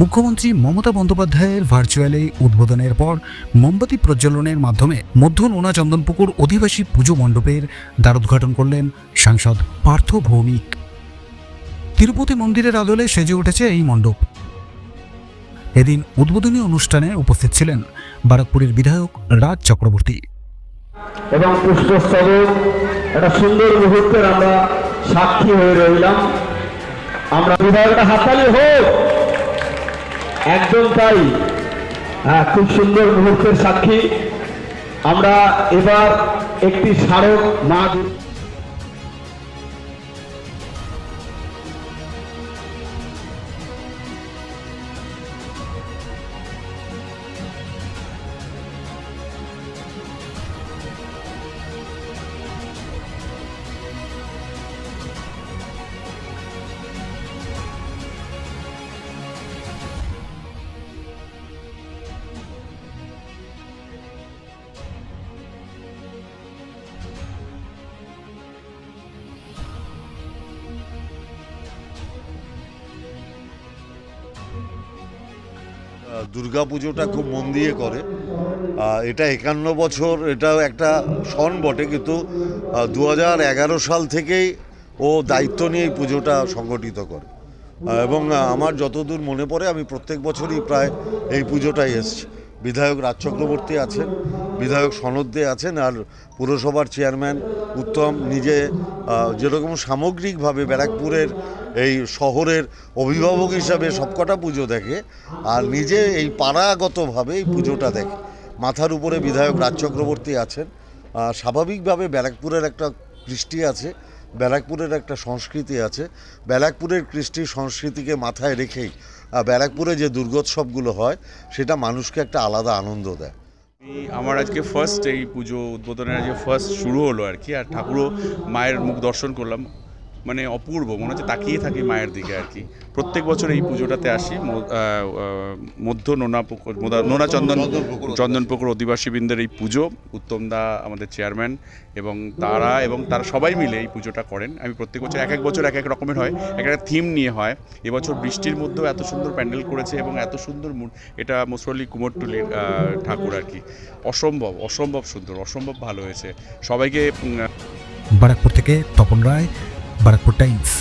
মুখ্যমন্ত্রী মমতা বন্দ্যোপাধ্যায়ের ভার্চুয়ালি উদ্বোধনের পর মোমবাতি প্রজ্বলনের মাধ্যমে মধ্য নোনা চন্দনপুকুর অধিবাসী পুজো মণ্ডপের দ্বারোদ্ঘাটন করলেন সাংসদ পার্থ ভৌমিক। তিরুপতি মন্দিরের আদলে সেজে উঠেছে এই মণ্ডপ। এদিন উদ্বোধনী অনুষ্ঠানে উপস্থিত ছিলেন বারাকপুরের বিধায়ক রাজ চক্রবর্তী। এবং পুষ্পস্তবে একটা সুন্দর মুহূর্তের আমরা সাক্ষী হয়ে রইলাম। আমরা বিধায়কটা হাততালি হোক একদম তাই। হ্যাঁ খুব সুন্দর মুহূর্তের সাক্ষী। আমরা এবার একটি স্মারক মা দুর্গা পুজোটা খুব মন দিয়ে করে। এটা একান্ন বছর, এটাও একটা সন বটে, কিন্তু দু সাল থেকেই ও দায়িত্ব নিয়ে এই পুজোটা সংগঠিত করে। এবং আমার যতদূর মনে পড়ে, আমি প্রত্যেক বছরই প্রায় এই পুজোটাই এসছি। বিধায়ক রাজ চক্রবর্তী আছেন বিধায়ক সনদ দে আছেন আর পুরসভার চেয়ারম্যান উত্তম নিজে যেরকম সামগ্রিকভাবে ব্যারাকপুরের এই শহরের অভিভাবক হিসাবে সবকটা পুজো দেখে আর নিজে এই পাড়াগতভাবে এই পুজোটা দেখে। মাথার উপরে বিধায়ক রাজ চক্রবর্তী আছেন। স্বাভাবিকভাবে ব্যারাকপুরের একটা কৃষ্টি আছে, ব্যারাকপুরের একটা সংস্কৃতি আছে। ব্যারাকপুরের কৃষ্টি সংস্কৃতিকে মাথায় রেখেই ব্যারাকপুরে যে দুর্গোৎসবগুলো হয়, সেটা মানুষকে একটা আলাদা আনন্দ দেয়। আমার আজকে ফার্স্ট এই পুজো উদ্বোধনের আজকে ফার্স্ট শুরু হলো আর কি, আর ঠাকুরও মায়ের মুখ দর্শন করলাম। মানে অপূর্ব, মনে হচ্ছে তাকিয়ে থাকি মায়ের দিকে আর কি। প্রত্যেক বছর এই পুজোটাতে আসি মধ্য নোনা পুকুর নোনা চন্দন চন্দনপুকুর অধিবাসীবৃন্দের এই পুজো উত্তমদা আমাদের চেয়ারম্যান এবং তারা এবং তারা সবাই মিলে এই পুজোটা করেন। আমি প্রত্যেক বছর, এক এক বছর এক এক রকমের হয়, এক একটা থিম নিয়ে হয়। এবছর বৃষ্টির মধ্যেও এত সুন্দর প্যান্ডেল করেছে এবং এত সুন্দর এটা মোসরলি কুমোরটুলির ঠাকুর আর কি। অসম্ভব অসম্ভব সুন্দর, অসম্ভব ভালো হয়েছে। সবাইকে বারাকপুর থেকে তপন রায় বারাকপুর টাইমস